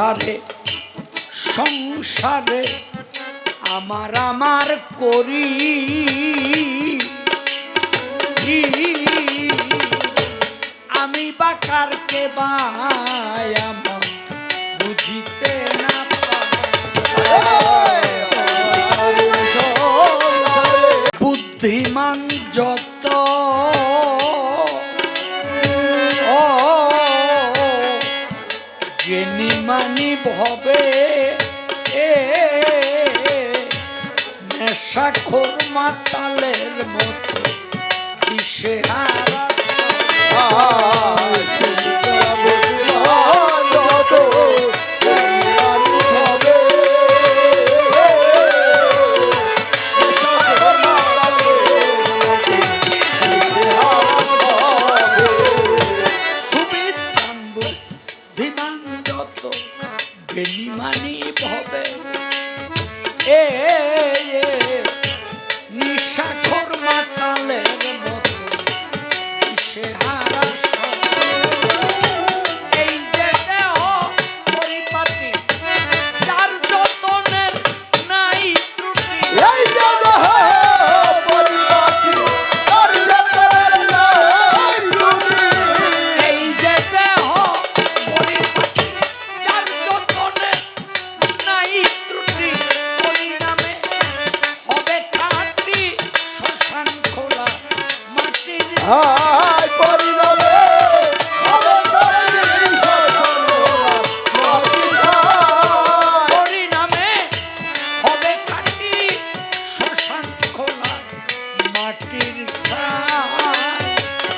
সংসারে সংসারে আমার আমার করি। আমি বাকার কে বায়াম বুঝিতে বুদ্ধিমান যত মানি ভবে এ নেশাখোর মাতালের মতো দিশেহারা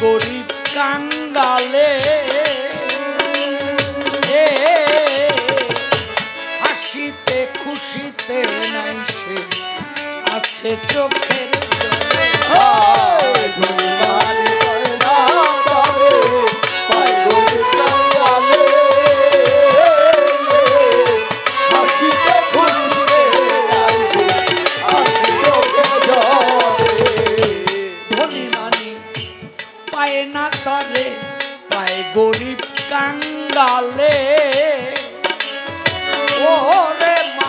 গরিব কাঙ্গালে। হাসিতে খুশিতে আছে চোখের জলে। হ্যাঁ, পায় না তারে পায় গরিব কাঙ্গালে ওরে মা